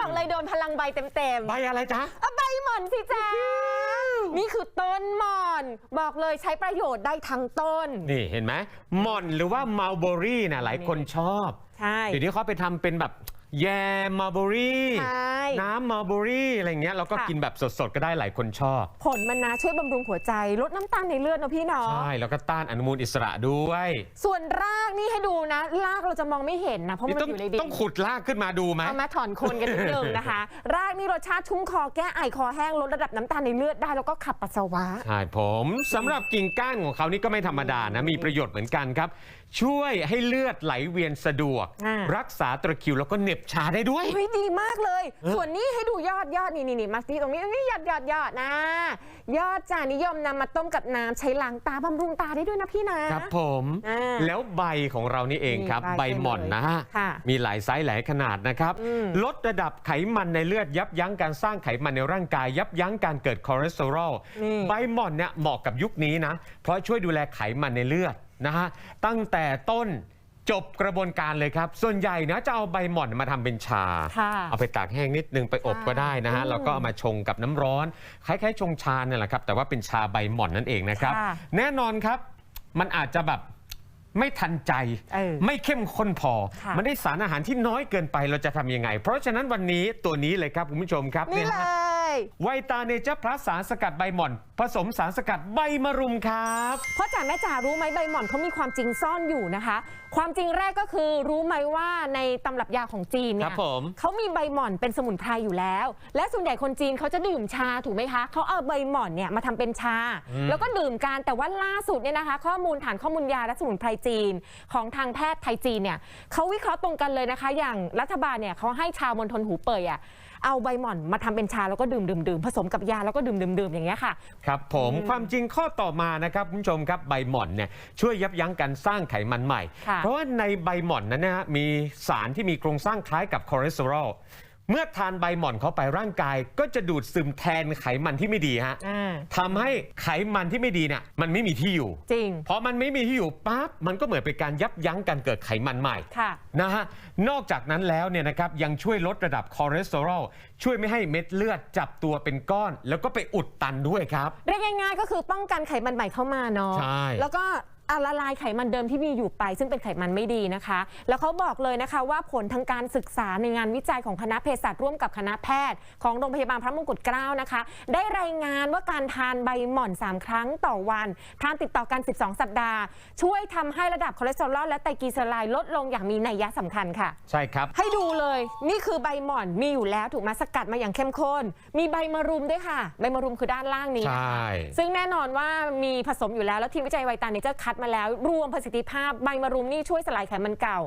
บอกเลยโดนพลังใบเต็มๆ ใบอะไรจ๊ะอะใบหม่อนสิจ๊ะนี่คือต้นหม่อน บอกเลยใช้ประโยชน์ได้ทั้งต้น นี่เห็นไหมหม่อนหรือว่ามัลเบอรี่นะหลายคนชอบ ใช่ เดี๋ยวนี้เขาไปทำเป็นแบบ แยมมัลเบอรี่ใช่ น้ำมัลเบอรี่อะไรเงี้ยเราก็ค่ะกินแบบสดๆ ก็ได้หลายคนชอบ ผลมันนะช่วยบำรุงหัวใจ ลดน้ำตาลในเลือดนะพี่เนาะใช่ แล้วก็ต้านอนุมูลอิสระด้วยส่วนรากนี่ให้ดูนะ รากเราจะมองไม่เห็นนะ เพราะนี่มันต้องอยู่ในดิน ต้องขุดลากขึ้นมาดูไหม เอามาถอนโคนกันนิดนึงนะคะ รากนี่รสชาติชุ่มคอแก้ไอคอแห้งลดระดับน้ำตาลในเลือดได้แล้วก็ขับปัสสาวะ ใช่ผมสำหรับกิ่งก้านของเขานี่ก็ไม่ธรรมดานะมีประโยชน์เหมือนกันครับ ช่วยให้เลือดไหลเวียนสะดวก อ่ารักษาตะคริวแล้วก็เหน็บชาได้ด้วย เฮ้ยดีมากเลย ส่วนนี้ให้ดูยอดยอดนี่นี่นี่มาที่ตรงนี้นี่ยอดยอดยอดนะ ยอดจานิยมนำมาต้มกับน้ำใช้ล้างตาบำรุงตาได้ด้วยนะพี่นะ ครับผม อ่าแล้วใบของเรานี่เองครับ นี่ใบใบหม่อนนะฮะค่ะมีหลายไซส์หลายขนาดนะครับ อืม ลดระดับไขมันในเลือดยับยั้งการสร้างไขมันในร่างกาย ยับยั้งการเกิดคอเลสเตอรอล นี่ ใบหม่อนเนี่ยเหมาะกับยุคนี้นะ เพราะช่วยดูแลไขมันในเลือดนะฮะ ตั้งแต่ต้น จบกระบวนการเลยครับ ส่วนใหญ่นะจะเอาใบหม่อนมาทำเป็นชาค่ะเอาไปตากแห้งนิดนึงไปอบค่ะก็ได้นะฮะอืมแล้วก็เอามาชงกับน้ำร้อน คล้ายๆ ชงชาเนี่ยแหละครับ แต่ว่าเป็นชาใบหม่อนนั่นเองนะครับค่ะแน่นอนครับมันอาจจะแบบไม่ทันใจเออไม่เข้มข้นพอค่ะมันได้สารอาหารที่น้อยเกินไปเราจะทำยังไง เพราะฉะนั้นวันนี้ตัวนี้เลยครับคุณผู้ชมครับนี่ยเลฮะย ไวตาเนเจอร์พลัสสารสกัดใบหม่อน ผสมสารสกัดใบมะรุมครับ พ่อจ๋าแม่จ๋ารู้ไหมใบหม่อนเขามีความจริงซ่อนอยู่นะคะ ความจริงแรกก็คือรู้ไหมว่าในตำรับยาของจีนคเนี่รับยผม เขามีใบหม่อนเป็นสมุนไพรอยู่แล้ว และส่วนใหญ่คนจีนเขาจะดื่มชาถูกไหมคะเขาเอาใบหม่อนเนี่ยมาทำเป็นชาอืมแล้วก็ดื่มกันแต่ว่าล่าสุดเนี่ยนะคะ ข้อมูลฐานข้อมูลยาและสมุนไพรจีน ของทางแพทย์ไทยจีนเนี่ยเขาวิเคราะห์ตรงกันเลยนะคะ อย่างรัฐบาลเนี่ยเขาให้ชาวมณฑลหูเป่ยอะเอาใบหม่อนมาทำเป็นชาแล้วก็ดื่มดื่มดื่มผสมกับยาแล้วก็ดื่มดื่มดื่มอย่างเงี้ยค่ะ ครับผมความจริงข้อต่อมานะครับคุณผู้ชมครับใบหม่อนเนี่ยช่วยยับยั้งการสร้างไขมันใหม่ค่ะเพราะว่าในใบหม่อนนั้นนะฮะมีสารที่มีโครงสร้างคล้ายกับคอเลสเตอรอล เมื่อทานใบหม่อนเข้าไปร่างกาย ก็จะดูดซึมแทนไขมันที่ไม่ดีฮะอ่า ทำให้ไขมันที่ไม่ดีเนี่ยมันไม่มีที่อยู่จริง พอมันไม่มีที่อยู่ปั๊บมันก็เหมือนเป็นการยับยั้งการเกิดไขมันใหม่ ค่ะ นะฮะ นอกจากนั้นแล้วเนี่ยนะครับยังช่วยลดระดับคอเลสเตอรอลช่วยไม่ให้เม็ดเลือดจับตัวเป็นก้อน แล้วก็ไปอุดตันด้วยครับ เรียกง่ายๆก็คือป้องกันไขมันใหม่เข้ามาเนาะใช่ แล้วก็ อะละลายไขมันเดิมที่มีอยู่ไป ซึ่งเป็นไขมันไม่ดีนะคะ แล้วเขาบอกเลยนะคะว่าผลทางการศึกษาในงานวิจัยของคณะเภสัชร่วมกับคณะแพทย์ ของโรงพยาบาลพระมงกุฎเกล้านะคะ ได้รายงานว่าการทานใบหม่อน 3 ครั้งต่อวัน ทานติดต่อกัน 12 สัปดาห์ ช่วยทำให้ระดับคอเลสเตอรอลและไตรกลีเซอไรด์ลดลงอย่างมีนัยยะสำคัญค่ะ ใช่ครับ ให้ดูเลยนี่คือใบหม่อนมีอยู่แล้วถูกมาสกัดมาอย่างเข้มข้น มีใบมะรุมด้วยค่ะ ใบมะรุมคือด้านล่างนี้ใชนะคะ่ซึ่งแน่นอนว่ามีผสมอยู่แล้วแล้วทีมวิจัยไวตาเนเจอร์คัดมาแล้ว รวมประสิทธิภาพใบมะรุมนี่ช่วยสลายไขมันเก่า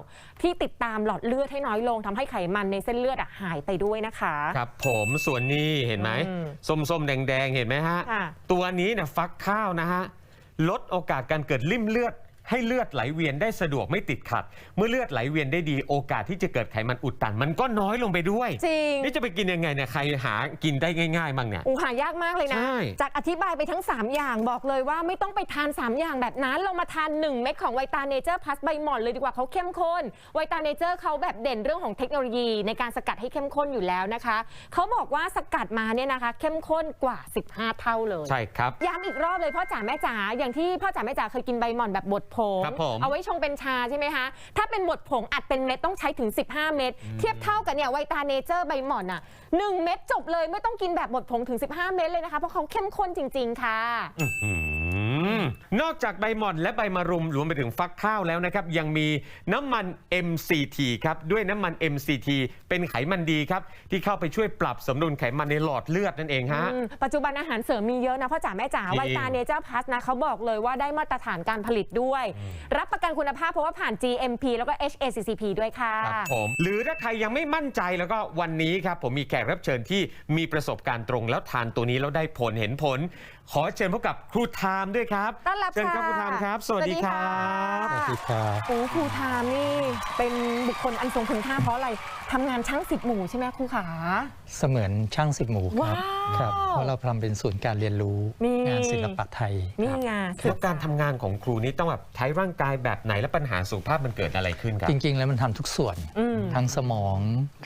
ที่ติดตามหลอดเลือดให้น้อยลงทำให้ไขมันในเส้นเลือดอะหายไปด้วยนะคะ ครับผมส่วนนี้เห็นไหมอืมส้มๆ แดงๆ เห็นไหมฮะค่ะตัวนี้เนี่ยฟักข้าวนะฮะลดโอกาสการเกิดริ่มเลือด ให้เลือดไหลเวียนได้สะดวกไม่ติดขัด เมื่อเลือดไหลเวียนได้ดีโอกาสที่จะเกิดไขมันอุดตัน มันก็น้อยลงไปด้วย จริง นี่จะไปกินยังไงเนี่ยใครหากินได้ง่ายๆบ้างเนี่ยอูหายากมากเลยนะ ใช่ จากอธิบายไปทั้ง 3 อย่างบอกเลยว่าไม่ต้องไปทาน 3 อย่างแบบนั้น เรามาทาน 1 เม็ดของไวตาเนเจอร์พลัสใบหม่อนเลยดีกว่าเขาเข้มข้นไวตาเนเจอร์เขาแบบเด่นเรื่องของเทคโนโลยีในการสกัดให้เข้มข้นอยู่แล้วนะคะเขาบอกว่าสกัดมาเนี่ยนะคะ เข้มข้นกว่า 15 เท่าเลยใช่ครับ ย้ำอีกรอบเลยพ่อจ๋าแม่จ๋าอย่างที่พ่อจ๋าแม่จ๋าเคยกินใบหม่อนแบบบดผง ครับผม เอาไว้ชงเป็นชาใช่ไหมคะ ถ้าเป็นบดผงอัดเป็นเม็ดต้องใช้ถึง 15 เม็ดเทียบเท่ากับเนี่ยไวตาเนเจอร์ใบหม่อนอะ1เม็ดจบเลยไม่ต้องกินแบบบดผงถึง 15 เม็ดเลยนะคะเพราะเขาเข้มข้นจริง ๆ ค่ะ อืม นอกจากใบหม่อนและใบมะรุมรวมไปถึงฟักข้าวแล้วนะครับ ยังมีน้ำมัน MCT ครับ ด้วยน้ำมัน MCT เป็นไขมันดีครับ ที่เข้าไปช่วยปรับสมดุลไขมันในหลอดเลือดนั่นเองฮะอืมปัจจุบันอาหารเสริมมีเยอะนะพ่อจ๋าแม่จ๋าจริงไวตาเนเจอร์พลัสนะเขาบอกเลยว่าได้มาตรฐานการผลิตด้วย รับประกันคุณภาพเพราะว่าผ่าน GMP แล้วก็ HACCP ด้วยค่ะ ครับผมหรือถ้าใครยังไม่มั่นใจแล้วก็วันนี้ครับ ผมมีแขกรับเชิญที่มีประสบการณ์ตรงแล้วทานตัวนี้แล้วได้ผลเห็นผล ขอเชิญพบกับครูไทม์ด้วยครัครับต้อนรับเชิญครับค่ะครูทามครับ สวัสดีครับสวัสดีค่ะสวัสดีครับโอ้ครูทามนี่เป็นบุคคลอันทรงคุณค่าเพราะอะไรทำงานช่างสิบหมู่ใช่ไหมครูขา เสมือนช่างสิบหมู่ครับว้าวครับเพราะเราทำเป็นศูนย์การเรียนรู้นี่งานศิลปะไทยนี่ไงแล้วการทำงานของครูนี่ต้องแบบใช้ร่างกายแบบไหนและปัญหาสุขภาพมันเกิดอะไรขึ้นครับจริง ๆ แล้วมันทำทุกส่วนอืมทั้งสมอง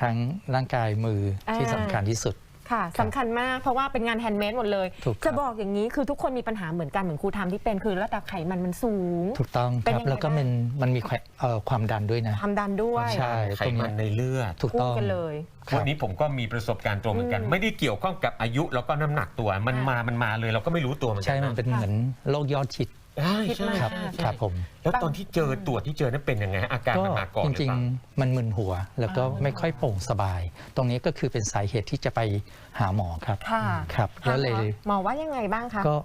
ทั้งร่างกายมืออาที่สำคัญที่สุด ค่ะสำคัญมากเพราะว่าเป็นงานแฮนด์เมดหมดเลย ถูกครับ จะบอกอย่างนี้คือทุกคนมีปัญหาเหมือนกันเหมือนครูทามที่เป็นคือระดับไขมันมันสูง ถูกต้องเป็นครับยังไงแล้วก็บ้าง มันมันมีแขวเอ่อความดันด้วยนะ ความดันด้วยใช่ไขมันในเลือด ถูกคู่ต้องกันเลย ครัวับนนี้ผมก็มีประสบการณ์ตรงเหมือนกันอืมไม่ได้เกี่ยวข้องกับอายุแล้วก็น้ำหนักตัว มันค่ะมา มันมาเลยเราก็ไม่รู้ตัวเหมือนกัใช่นมันนะเป็นเหมือนโรคยอดชิด ใช่คิดใช่มากครับ ใช่ ครับผม แล้วตอนที่เจอตรวจที่เจอนั้นเป็นยังไงฮะอาการก็มันมาก่อนจหรือริงเปล่า ๆ มันมึนหัว แล้วก็อ๋อไม่ค่อยโปร่งสบาย ตรงนี้ก็คือเป็นสาเหตุที่จะไปหาหมอครับค่ะครับค่ะแล้วเลยหมอว่ายังไงบ้างคะก็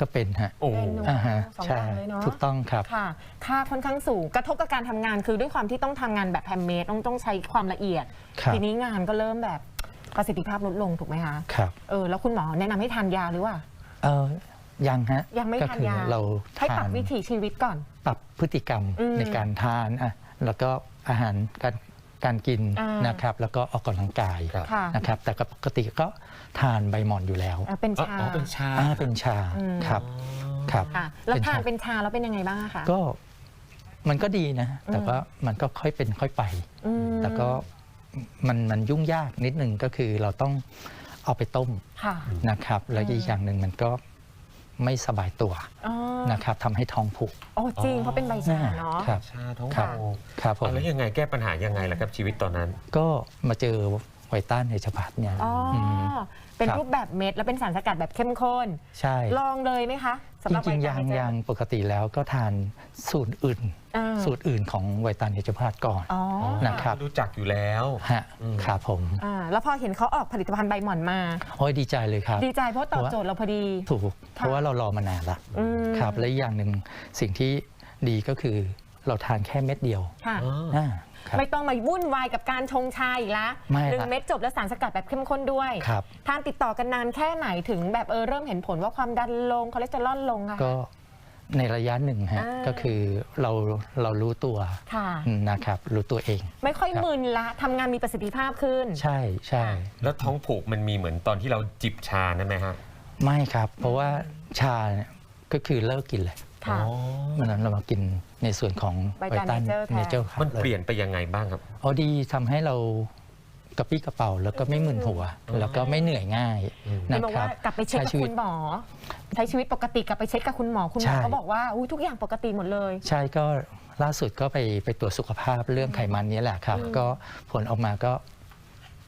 ก็เป็นฮะโอ้เป็นเนอะอ่าฮะสองใช่อย่างเลยเนอะถูกต้องครับ ค่ะ ค่าค่อนข้างสูงกระทบกับการทำงานคือด้วยความที่ต้องทำงานแบบแฮมเมดต้องต้องใช้ความละเอียด ครับ ทีนี้งานก็เริ่มแบบประสิทธิภาพลดลงถูกไหมคะครับเออแล้วคุณหมอแนะนำให้ทานยาหรือว่า เออ ยังฮะยังไม่ก็ทานคือยาเราให้ปทารับนวิถีชีวิตก่อน ปรับพฤติกรรมอืมในการทานอะแล้วก็อาหารการการกินอ่านนะครับ แล้วก็ออกกำลังกายครับ ค่ะ นะครับแต่ก็ปกติก็ทานใบหม่อนอยู่แล้วเออเป็นอ๋อชา อ๋อเป็นชาอ่าเป็นชาอืม ครับครับ ค่ะแล้วเป็นทานชาเป็นชาแล้วเป็นยังไงบ้างอะคะ ก็มันก็ดีนะ แต่อืม ว่ามันก็ค่อยเป็นค่อยไป อืมแต่ก็มันมันยุ่งยากนิดนึงก็คือเราต้องเอาไปต้มค่ะ นะครับ แล้วอีกอย่างหนึ่งมันก็ ไม่สบายตัวอ๋อนะครับทำให้ท้องผูก โอ้จริงเพราะเป็นใบชาเนาะ ครับ ชาท้องครับโตครับผม แล้วยังไงแก้ปัญหายังไงล่ะครับชีวิตตอนนั้น ก็มาเจอไวต้านเฮชพัทเนี่ย อ๋ออมเป็นครับ รูปแบบเม็ดแล้วเป็นสารสกัดแบบเข้มข้น ใช่ ลองเลยไหมคะ สำจหรับริงๆไวยัตางมินยังปกติแล้วก็ทานสูตรอื่น อ่า สูตรอื่นของไวต้านเฮชพัทก่อน อ๋อนะครับ รู้จักอยู่แล้ว ฮะอืม ครับผมอ่าแล้วพอเห็นเขาออกผลิตภัณฑ์ใบหม่อนมา โอ้ยดีใจเลยครับ ดีใจเพราะตอบโจทย์เราพอดี ถูกเพราะว่าเรารอมานานละอืม ครับและอีกอย่างหนึ่งสิ่งที่ดีก็คือ เราทานแค่เม็ดเดียวค่ะอ๋ออ่า ครับไม่ต้องมาวุ่นวายกับการชงชาอีกละไม่หนึ่งครับเม็ดจบแล้วสารสกัดแบบเข้มข้นด้วยครับ ทานติดต่อกันนานแค่ไหนถึงแบบเออเริ่มเห็นผลว่าความดันลงคอเลสเตอรอลลงอะก็ในระยะหนึ่งฮะอ่า ก็คือเราเรารู้ตัวค่ะ นะครับ รู้ตัวเอง ไม่ค่อยครับ มึนละทำงานมีประสิทธิภาพขึ้น ใช่ใช่แล้วท้องผูกมันมีเหมือนตอนที่เราจิบชานั่นไหมฮะ ไม่ครับ เพราะว่าชาเนี่ยก็คือเลิกกินเลย ค่ะอ๋อมันนั้นเรามากินในส่วนของ Vitamin Nature แทนเนเจอร์ครับมันเปลี่ยนไปยังไงบ้างครับ อ๋อดีทำให้เรากระปี้กระเป๋าแล้วก็ไม่มึนหัว แล้วก็ไม่เหนื่อยง่ายอืมเห็นะนบอกครัว่าบกลับไปเช็คกับใชีวิคุต ณหมอ ใช้ชีวิตปกติกลับไปเช็คกับคุณหมอคุณหมอใช่เขาบอกว่าอุ้ยทุกอย่างปกติหมดเลย ใช่ก็ล่าสุดก็ไปไปตรวจสุขภาพเรื่องไขมันนี้แหละครับอืมก็ผลออกมาก็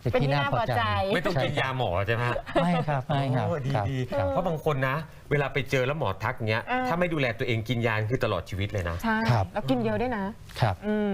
เป็นเป็นที่ที่น่าน่าพอพอใจใจ ไม่ต้องกินยาหมอใช่ไหมฮะไม่ครับไม่ครับโอ้ดีครับดีครับ เพราะบางคนนะ เวลาไปเจอแล้วหมอทักเงี้ย อ่า ถ้าไม่ดูแลตัวเองกินยาคือตลอดชีวิตเลยนะ ใช่ ครับ แล้วกินเยอะด้วยนะ ครับ อืม